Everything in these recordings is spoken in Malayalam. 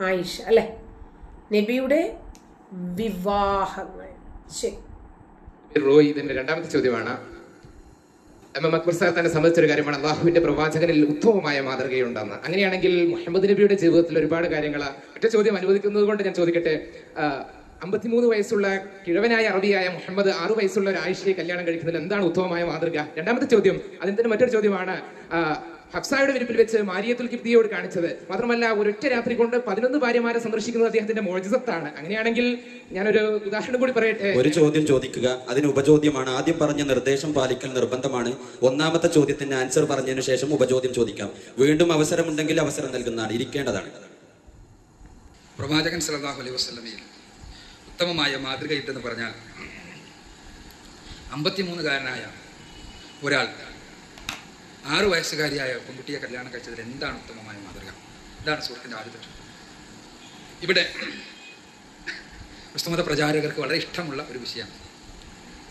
ആയിഷ അല്ലെ? നബിയുടെ വിവാഹങ്ങൾ. ശരി. ഇതിന്റെ രണ്ടാമത്തെ ചോദ്യമാണ്. എം എം അക്ബർ സാഹിബ് തന്നെ സംബന്ധിച്ചൊരു കാര്യമാണ്. അള്ളാഹുവിന്റെ പ്രവാചകനിൽ ഉത്തമമായ മാതൃകയുണ്ടെന്ന്. അങ്ങനെയാണെങ്കിൽ മുഹമ്മദ് നബിയുടെ ജീവിതത്തിൽ ഒരുപാട് കാര്യങ്ങൾ ഒറ്റ ചോദ്യം അനുവദിക്കുന്നത് കൊണ്ട് ഞാൻ ചോദിക്കട്ടെ? അമ്പത്തിമൂന്ന് വയസ്സുള്ള കിഴവനായ അറബിയായ മുഹമ്മദ് ആറു വയസ്സുള്ള ഒരു ആയിഷയെ കല്യാണം കഴിക്കുന്നതിൽ എന്താണ് ഉത്തമമായ മാതൃക? രണ്ടാമത്തെ ചോദ്യം അതിന് മറ്റൊരു ചോദ്യമാണ് ഹഫ്സായുടെ വിരിപ്പിൽ വെച്ച് മാരിയത്തുൽ കിബ്ദിയോട് കാണിച്ചത്. മാത്രമല്ല ഒരൊറ്റ രാത്രി കൊണ്ട് പതിനൊന്ന് ഭാര്യമാരെ സന്ദർശിക്കുന്നത് അദ്ദേഹത്തിന്റെ മോചിതത്താണ് അങ്ങനെയാണെങ്കിൽ ഞാനൊരു ഉദാഹരണം കൂടി പറയട്ടെ? ഒരു ചോദ്യം ചോദിക്കുക. അതിന് ഉപചോദ്യമാണ്. ആദ്യം പറഞ്ഞ നിർദ്ദേശം പാലിക്കൽ നിർബന്ധമാണ്. ഒന്നാമത്തെ ചോദ്യത്തിന് ആൻസർ പറഞ്ഞതിന് ശേഷം ഉപചോദ്യം ചോദിക്കാം. വീണ്ടും അവസരമുണ്ടെങ്കിൽ അവസരം നൽകുന്നതാണ്. ഇരിക്കേണ്ടതാണ്. പ്രവാചകൻ സല്ലല്ലാഹു അലൈഹി ഉത്തമമായ മാതൃകയിട്ടെന്ന് പറഞ്ഞാൽ അമ്പത്തിമൂന്നുകാരനായ ഒരാൾ ആറു വയസ്സുകാരിയായ പെൺകുട്ടിയെ കല്യാണം കഴിച്ചതിൽ എന്താണ് ഉത്തമമായ മാതൃക? ഇതാണ് സുഹൃത്തിന്റെ ആദ്യത്തെ. ഇവിടെ ക്രിസ്തുമത പ്രചാരകർക്ക് വളരെ ഇഷ്ടമുള്ള ഒരു വിഷയമാണ്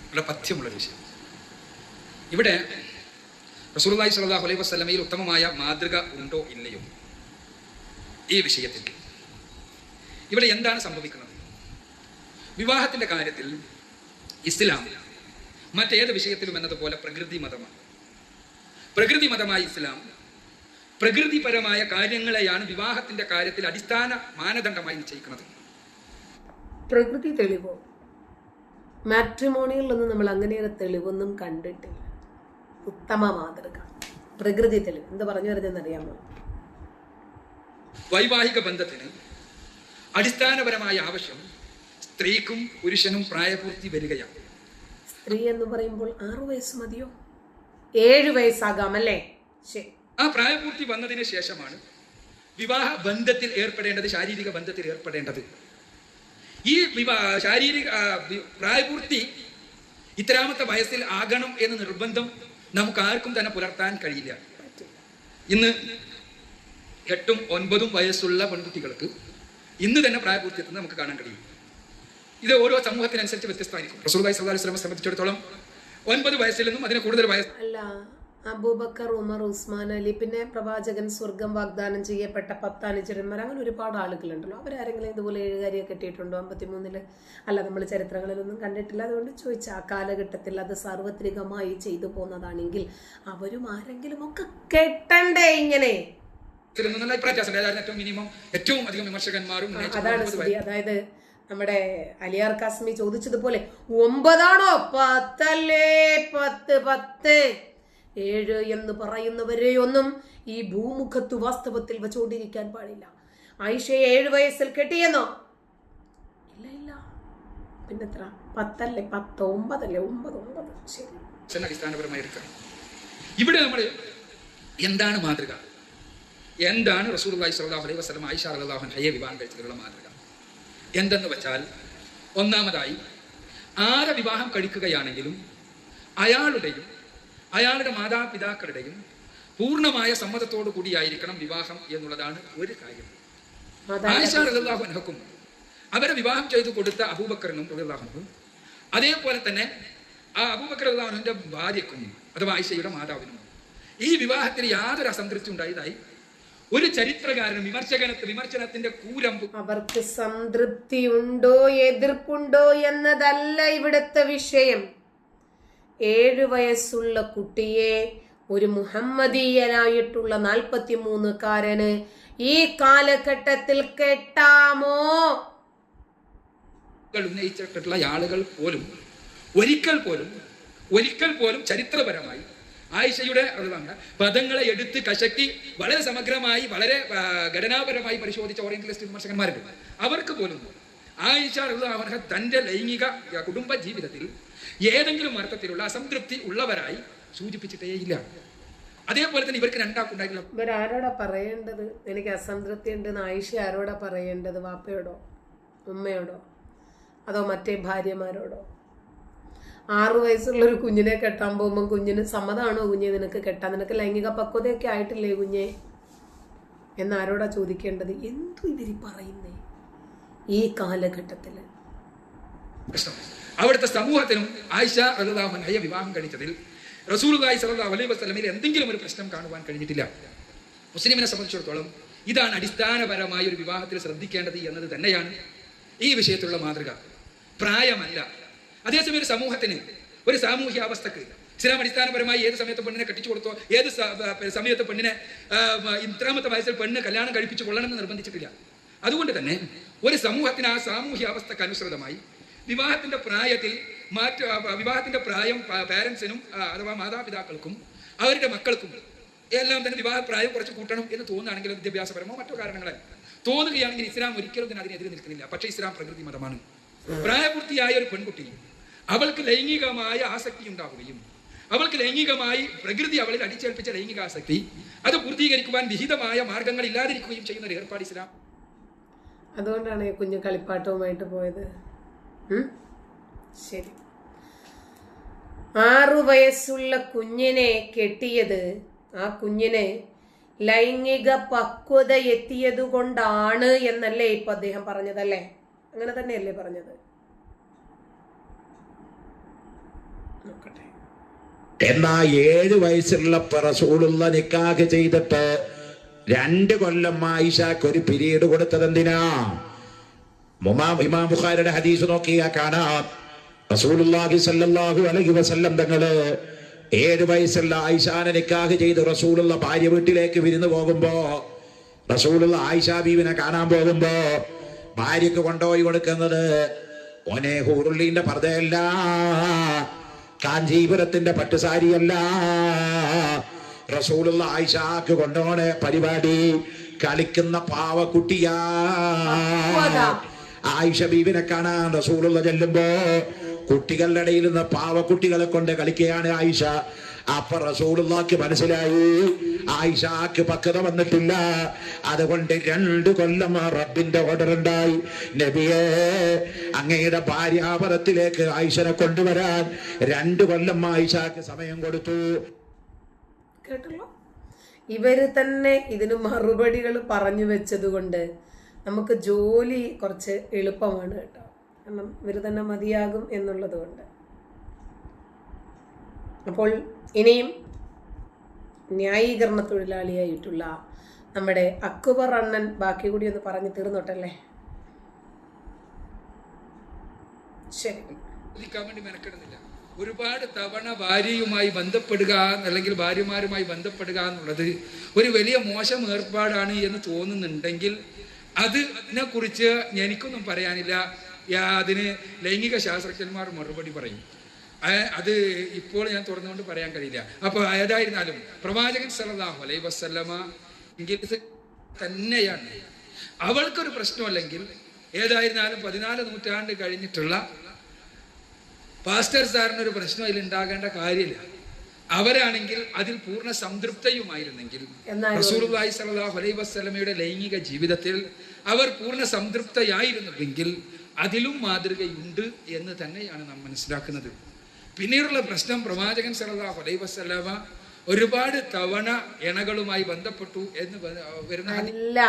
വളരെ പഥ്യമുള്ള വിഷയം. ഇവിടെ റസൂലുള്ളാഹി സ്വല്ലല്ലാഹു അലൈഹി വസ്ലമയിൽ ഉത്തമമായ മാതൃക ഉണ്ടോ ഇല്ലയോ? ഈ വിഷയത്തിൽ. ഇവിടെ എന്താണ് സംഭവിക്കുന്നത്? വിവാഹത്തിന്റെ കാര്യത്തിൽ ഇസ്ലാം മറ്റേത് വിഷയത്തിലും എന്നതുപോലെ പ്രകൃതി മതമാണ്. പ്രകൃതി മതമായ ഇസ്ലാം പ്രകൃതിപരമായ കാര്യങ്ങളെയാണ് വിവാഹത്തിന്റെ കാര്യത്തിൽ അടിസ്ഥാന മാനദണ്ഡമായി നിശ്ചയിക്കുന്നത്. പ്രകൃതി തെളിവോ? മാട്രിമോണിയിലൊന്നും നമ്മൾ അങ്ങനെയൊരു തെളിവൊന്നും കണ്ടിട്ടില്ല. ഉത്തമ മാതൃക. പ്രകൃതി തെളിവ്. എന്ത് പറഞ്ഞു വരുന്നതെന്ന് അറിയാമോ വൈവാഹിക ബന്ധത്തിന് അടിസ്ഥാനപരമായ ആവശ്യം സ്ത്രീക്കും പുരുഷനും പ്രായപൂർത്തി വരികയാണ്. സ്ത്രീ എന്ന് പറയുമ്പോൾ ആറു വയസ്സ് മതിയോ? ഏഴ് വയസ്സാകാം അല്ലേ? ആ പ്രായപൂർത്തി വന്നതിന് ശേഷമാണ് വിവാഹ ബന്ധത്തിൽ ഏർപ്പെടേണ്ടത് ശാരീരിക ബന്ധത്തിൽ ഏർപ്പെടേണ്ടത്. ഈ വിവാ ശാരീരിക പ്രായപൂർത്തി ഇത്രാമത്തെ വയസ്സിൽ ആകണം എന്ന് നിർബന്ധം നമുക്ക് ആർക്കും തന്നെ പുലർത്താൻ കഴിയില്ല. ഇന്ന് എട്ടും ഒൻപതും വയസ്സുള്ള പെൺകുട്ടികൾക്ക് ഇന്ന് തന്നെ പ്രായപൂർത്തി എത്തുന്നത് നമുക്ക് കാണാൻ കഴിയും. ഇത് ഓരോ സമൂഹത്തിനനുസരിച്ച് വ്യത്യസ്തമായിരിക്കും. റസൂൽ അലൈഹി വസല്ലമയെ സംബന്ധിച്ചിടത്തോളം ഒൻപത് വയസ്സിൽ നിന്നും അതിന് കൂടുതൽ വയസ്സ് അല്ല അബൂബക്കർ ഉമർ ഉസ്മാൻ അലി പിന്നെ പ്രവാചകൻ സ്വർഗം വാഗ്ദാനം ചെയ്യപ്പെട്ട പത്ത് അനുചരന്മാർ അങ്ങനെ ഒരുപാട് ആളുകളുണ്ടല്ലോ. അവരാരെങ്കിലും ഇതുപോലെ എഴുകാരിയെ കെട്ടിയിട്ടുണ്ടോ? അമ്പത്തിമൂന്നിൽ. അല്ല നമ്മൾ ചരിത്രങ്ങളിലൊന്നും കണ്ടിട്ടില്ല. അതുകൊണ്ട് ചോദിച്ച ആ കാലഘട്ടത്തിൽ അത് സാർവത്രികമായി ചെയ്തു പോന്നതാണെങ്കിൽ അവരും ആരെങ്കിലും ഒക്കെ കെട്ടണ്ടേ ഇങ്ങനെ? അതാണ് അതായത് നമ്മുടെ അലിയാർ കാസ്മി ചോദിച്ചതുപോലെ ഒമ്പതാണോ? പത്തല്ലേ? പത്ത് പത്ത്. ഏഴ് എന്ന് പറയുന്നവരെയൊന്നും ഈ ഭൂമുഖത്ത് വാസ്തവത്തിൽ വെച്ചുകൊണ്ടിരിക്കാൻ പാടില്ല. ആയിഷയെ ഏഴ് വയസ്സിൽ കെട്ടിയെന്നോ? ഇല്ല ഇല്ല. പിന്നെത്ര? പത്തല്ലേ? പത്ത് ഒമ്പതല്ലേ? ഒമ്പത് ഒമ്പത്. ശരി. ഇവിടെ നമ്മൾ എന്താണ് മാതൃക? എന്താണ് റസൂൽ സ്വല്ലല്ലാഹു അലൈഹി വസ്ലം ആയിഷ റളിയല്ലാഹു ഹയ്യ വിവാഹം കഴിച്ചതിലുള്ള മാതൃക? എന്തെന്ന് വെച്ചാൽ ഒന്നാമതായി ആരെ വിവാഹം കഴിക്കുകയാണെങ്കിലും അയാളുടെയും അയാളുടെ മാതാപിതാക്കളുടെയും പൂർണമായ സമ്മതത്തോടു കൂടിയായിരിക്കണം വിവാഹം എന്നുള്ളതാണ് ഒരു കാര്യം. ആയിഷ അതാണ് റളിയല്ലാഹു അവരെ വിവാഹം ചെയ്തു കൊടുത്ത അബൂബക്കറിനും അൻഹും അതേപോലെ തന്നെ ആ അബൂബക്കർ അൻഹുവിന്റെ ഭാര്യക്കും അഥവാ ആയിഷയുടെ മാതാവിനും ഈ വിവാഹത്തിന് യാതൊരു അസംതൃപ്തി ഉണ്ടായതായി ഒരു ചരിത്രകാരനും വിമർശകന വിമർശനത്തിന്റെ കൂരമ്പ്. അവർക്ക് സംതൃപ്തി ഉണ്ടോ എതിർപ്പുണ്ടോ എന്നതല്ല ഇവിടുത്തെ വിഷയം. ഏഴു വയസ്സുള്ള കുട്ടിയെ ഒരു മുഹമ്മദീയനായിട്ടുള്ള നാൽപ്പത്തി മൂന്നുകാരന് ഈ കാലഘട്ടത്തിൽ കെട്ടാമോ? ഉന്നയിച്ചിട്ടുള്ള ആളുകൾ പോലും ഒരിക്കൽ പോലും ഒരിക്കൽ പോലും ചരിത്രപരമായി ആയിഷയുടെ പദങ്ങളെ എടുത്ത് കശക്കി വളരെ സമഗ്രമായി വളരെ ഘടനാപരമായി പരിശോധിച്ച ഓറിയന്റലിസ്റ്റ് വിമർശകന്മാരുണ്ട്. അവർക്ക് പോലും ആയിഷ റളിയല്ലാഹു തന്റെ ലൈംഗിക കുടുംബ ജീവിതത്തിൽ ഏതെങ്കിലും അർത്ഥത്തിലുള്ള അസംതൃപ്തി ഉള്ളവരായി സൂചിപ്പിച്ചിട്ടേ ഇല്ല. അതേപോലെ തന്നെ ഇവർക്ക് രണ്ടാക്കുണ്ടായിട്ടുള്ള ഇവരാരോടാ പറയേണ്ടത്? എനിക്ക് അസംതൃപ്തി ഉണ്ടെന്ന് ആയിഷ ആരോടാ പറയേണ്ടത്? വാപ്പയോടോ? ഉമ്മയോടോ? അതോ മറ്റേ ഭാര്യമാരോടോ? ആറു വയസ്സുള്ള ഒരു കുഞ്ഞിനെ കെട്ടാൻ പോകുമ്പോൾ കുഞ്ഞിന് സമ്മതമാണോ കുഞ്ഞെ നിനക്ക് കെട്ടാൻ? നിനക്ക് ലൈംഗിക പക്വതയൊക്കെ ആയിട്ടില്ലേ കുഞ്ഞെ? എന്നാരോടാ ചോദിക്കേണ്ടത്? എന്തു ഇവർ പറയുന്നേ? ഈ കാലഘട്ടത്തിൽ അവിടുത്തെ സമൂഹത്തിനും ആയിഷ അൻഹയെ വിവാഹം കഴിച്ചതിൽ സ്വല്ലല്ലാഹു അലൈഹി വസല്ലമയിൽ എന്തെങ്കിലും ഒരു പ്രശ്നം കാണുവാൻ കഴിഞ്ഞിട്ടില്ല. മുസ്ലിമിനെ സംബന്ധിച്ചിടത്തോളം ഇതാണ് അടിസ്ഥാനപരമായ ഒരു വിവാഹത്തിൽ ശ്രദ്ധിക്കേണ്ടത് എന്നത് തന്നെയാണ് ഈ വിഷയത്തിലുള്ള മാതൃക. പ്രായമല്ല. അതേസമയം ഒരു സമൂഹത്തിന് ഒരു സാമൂഹ്യ അവസ്ഥക്ക് ഇസ്ലാം അടിസ്ഥാനപരമായി ഏത് സമയത്ത് പെണ്ണിനെ കെട്ടിച്ചു കൊടുത്തോ ഏത് സമയത്ത് പെണ്ണിനെ ഇത്രാമത്തെ വയസ്സിൽ പെണ്ണ് കല്യാണം കഴിപ്പിച്ചു കൊള്ളണമെന്ന് നിർബന്ധിച്ചിട്ടില്ല. അതുകൊണ്ട് തന്നെ ഒരു സമൂഹത്തിന് ആ സാമൂഹ്യ അവസ്ഥക്ക് അനുസൃതമായി വിവാഹത്തിന്റെ പ്രായത്തിൽ മാറ്റ വിവാഹത്തിന്റെ പ്രായം പാരൻസിനും അഥവാ മാതാപിതാക്കൾക്കും അവരുടെ മക്കൾക്കും എല്ലാം തന്നെ വിവാഹ പ്രായം കുറച്ച് കൂട്ടണം എന്ന് തോന്നുകയാണെങ്കിൽ വിദ്യാഭ്യാസപരമോ മറ്റു കാരണങ്ങളെ തോന്നുകയാണെങ്കിൽ ഇസ്ലാം ഒരിക്കലും തന്നെ അതിനെതിരെ നിൽക്കുന്നില്ല. പക്ഷേ ഇസ്ലാം പ്രകൃതി മതമാണ്. പ്രായപൂർത്തിയായ ഒരു പെൺകുട്ടി അവൾക്ക് ലൈംഗികമായ ആസക്തി ഉണ്ടാവുകയും അവൾക്ക് ലൈംഗികമായി പ്രകൃതി അവളിൽ അടിച്ചേൽപ്പിച്ച ലൈംഗികാസക്തി അത് പൂർത്തീകരിക്കുവാൻ വിഹിതമായ മാർഗങ്ങൾ ഇല്ലാതിരിക്കുകയും ചെയ്യുന്ന ഒരു ഏർപ്പാട് ഇസ്ലാം. അതുകൊണ്ടാണ് ഈ കുഞ്ഞു കളിപ്പാട്ടവുമായിട്ട് പോയത്? ശരി. ആറു വയസ്സുള്ള കുഞ്ഞിനെ കെട്ടിയത് ആ കുഞ്ഞിനെ ലൈംഗിക പക്വത എത്തിയത് കൊണ്ടാണ് എന്നല്ലേ ഇപ്പൊ അദ്ദേഹം പറഞ്ഞതല്ലേ? അങ്ങനെ തന്നെയല്ലേ പറഞ്ഞത്? എന്നാ ഏഴ് വയസ്സുള്ള റസൂലുള്ള നിക്കാഹ് ചെയ്തിട്ട് രണ്ട് കൊല്ലം ആയിഷക്ക് ഒരു പിരീഡ് കൊടുത്തത് എന്തിനാ ഇമാം ബുഖാരിയുടെ ഹദീസ് നോക്കിയാ കാണാം. റസൂലുള്ളാഹി സല്ലല്ലാഹു അലൈഹി വസല്ലം തങ്ങൾ ഏഴ് വയസ്സുള്ള ആയിഷാനെ നിക്കാഹ് ചെയ്ത് റസൂലുള്ള ഭാര്യ വീട്ടിലേക്ക് വിരുന്ന് പോകുമ്പോ റസൂലുള്ള ആയിഷ ബീവിനെ കാണാൻ പോകുമ്പോ ഭാര്യക്ക് കൊണ്ടുപോയി കൊടുക്കുന്നത് ഒനേ ഹൂറുള്ളീന്റെ പർദ്ദയല്ല. കാഞ്ചീപുരത്തിന്റെ പട്ടുസാരിയല്ല. റസൂലുള്ള ആയിഷാക്ക് കൊണ്ടോണ പരിപാടി. കളിക്കുന്ന പാവക്കുട്ടിയാ. ആയിഷ ബീവിനെ കാണാൻ റസൂലുള്ള ചെല്ലുമ്പോ കുട്ടികളുടെ ഇടയിൽ നിന്ന് പാവക്കുട്ടികളെ കൊണ്ട് കളിക്കുകയാണ് ആയിഷ. അപ്പൊ റസൂലുള്ളാക്ക് മനസ്സിലായി. ആയിഷാക്ക് പക്വത വന്നിട്ടില്ല. അതുകൊണ്ട് രണ്ട് കൊല്ലം ആ റബ്ബിന്റെ ഓർഡർ ഉണ്ടായി. നബിയെ അങ്ങയുടെ ഭാര്യാപരത്തിലേക്ക് ആയിഷനെ കൊണ്ടുവരാൻ രണ്ട് കൊല്ലം ആയിഷാക്ക് സമയം കൊടുത്തു. ഇവർ തന്നെ ഇതിന് മറുപടികൾ പറഞ്ഞു വെച്ചത് കൊണ്ട് നമുക്ക് ജോലി കുറച്ച് എളുപ്പമാണ് കേട്ടോ. കാരണം ഇവർ തന്നെ മതിയാകും എന്നുള്ളത് കൊണ്ട് അപ്പോൾ ഇനിയും ന്യായീകരണ തൊഴിലാളിയായിട്ടുള്ള നമ്മുടെ അക്ബർ അണ്ണൻ ബാക്കി കൂടി ഒന്ന് പറഞ്ഞു തീർന്നോട്ടല്ലേ? ശരി. ഒരുപാട് തവണ ഭാര്യയുമായി ബന്ധപ്പെടുക അല്ലെങ്കിൽ ഭാര്യമാരുമായി ബന്ധപ്പെടുക എന്നുള്ളത് ഒരു വലിയ മോശം ഏർപ്പാടാണ് എന്ന് തോന്നുന്നുണ്ടെങ്കിൽ അതിനെ കുറിച്ച് എനിക്കൊന്നും പറയാനില്ല. അതിന് ലൈംഗിക ശാസ്ത്രജ്ഞന്മാർ മറുപടി പറയും. അത് ഇപ്പോൾ ഞാൻ തുറന്നുകൊണ്ട് പറയാൻ കഴിയില്ല. അപ്പോൾ ഏതായിരുന്നാലും പ്രവാചകൻ സല്ലല്ലാഹു അലൈ വസല്ലമ ഇംഗ്ലീഷ് തന്നെയാണ്. അവൾക്കൊരു പ്രശ്നമല്ലെങ്കിൽ ഏതായിരുന്നാലും പതിനാല് നൂറ്റാണ്ട് കഴിഞ്ഞിട്ടുള്ള പാസ്റ്റർ സാറിനൊരു പ്രശ്നം അതിൽ ഉണ്ടാകേണ്ട കാര്യമില്ല. അവരാണെങ്കിൽ അതിൽ പൂർണ സംതൃപ്തയുമായിരുന്നെങ്കിൽ റസൂർലായി സലാഹു അലൈ അലൈഹി വസല്ലമയുടെ ലൈംഗിക ജീവിതത്തിൽ അവർ പൂർണ സംതൃപ്തയായിരുന്നുവെങ്കിൽ അതിലും മാതൃകയുണ്ട് എന്ന് തന്നെയാണ് നാം മനസ്സിലാക്കുന്നത്. പിന്നീടുള്ള പ്രശ്നം പ്രവാചകൻ സല്ലല്ലാഹു അലൈ വസ്ലാമ ഒരുപാട് തവണ ഇണകളുമായി ബന്ധപ്പെട്ടു എന്ന് വരുന്ന അല്ല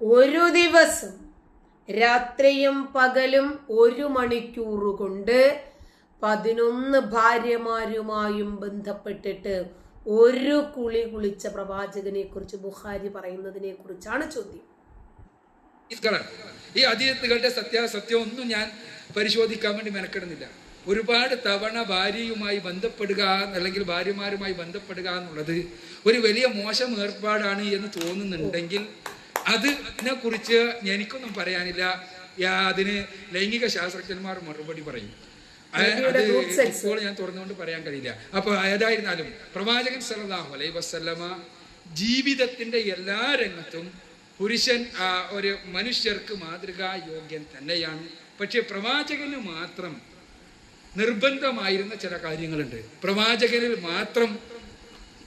ഒരു ദിവസം രാത്രിയും പകലും ഒരു മണിക്കൂറുകൊണ്ട് പതിനൊന്ന് ഭാര്യമാരുമായും ബന്ധപ്പെട്ടിട്ട് ഒരു കുളി കുളിച്ച പ്രവാചകനെ കുറിച്ച് ബുഹാരി പറയുന്നതിനെ കുറിച്ചാണ് ചോദ്യം. ഈ അതീതത്തുകളുടെ സത്യാസത്യം ഒന്നും ഞാൻ പരിശോധിക്കാൻ വേണ്ടി മെനക്കെടുന്നില്ല ഒരുപാട് തവണ ഭാര്യയുമായി ബന്ധപ്പെടുക അല്ലെങ്കിൽ ഭാര്യമാരുമായി ബന്ധപ്പെടുക എന്നുള്ളത് ഒരു വലിയ മോശം ഏർപ്പാടാണ് എന്ന് തോന്നുന്നുണ്ടെങ്കിൽ അതിനെ കുറിച്ച് എനിക്കൊന്നും പറയാനില്ല. അതിന് ലൈംഗിക ശാസ്ത്രജ്ഞന്മാർ മറുപടി പറയും. അത് ഇപ്പോൾ ഞാൻ തുറന്നുകൊണ്ട് പറയാൻ കഴിയില്ല. അപ്പൊ ഏതായിരുന്നാലും പ്രവാചകൻ സല്ലല്ലാഹു അലൈ വസല്ലമ ജീവിതത്തിന്റെ എല്ലാ രംഗത്തും പുരുഷൻ ഒരു മനുഷ്യർക്ക് മാതൃകാ യോഗ്യൻ തന്നെയാണ്. പക്ഷെ പ്രവാചകന് മാത്രം നിർബന്ധമായിരുന്ന ചില കാര്യങ്ങളുണ്ട്. പ്രവാചകനിൽ മാത്രം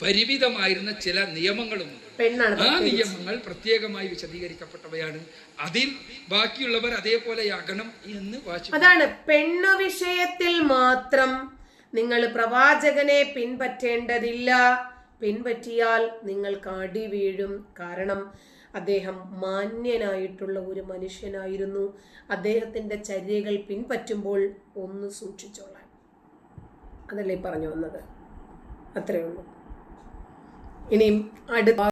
പരിമിതമായിരുന്ന ചില നിയമങ്ങളുമുണ്ട് ആ നിയമങ്ങൾ പ്രത്യേകമായി വിശദീകരിക്കപ്പെട്ടവയാണ്. അതിൽ ബാക്കിയുള്ളവർ അതേപോലെയാകണം എന്ന് വാശി അതാണ്. പെണ്ണു വിഷയത്തിൽ മാത്രം നിങ്ങൾ പ്രവാചകനെ പിൻപറ്റേണ്ടതില്ല. പിൻപറ്റിയാൽ നിങ്ങൾക്ക് അടി വീഴും. കാരണം അദ്ദേഹം മാന്യനായിട്ടുള്ള ഒരു മനുഷ്യനായിരുന്നു. അദ്ദേഹത്തിന്റെ ചര്യകൾ പിൻപറ്റുമ്പോൾ ഒന്ന് സൂക്ഷിച്ചോളാൻ. അതല്ലേ പറഞ്ഞു വന്നത്? അത്രേ ഉള്ളൂ. ഇനിയും അടുത്ത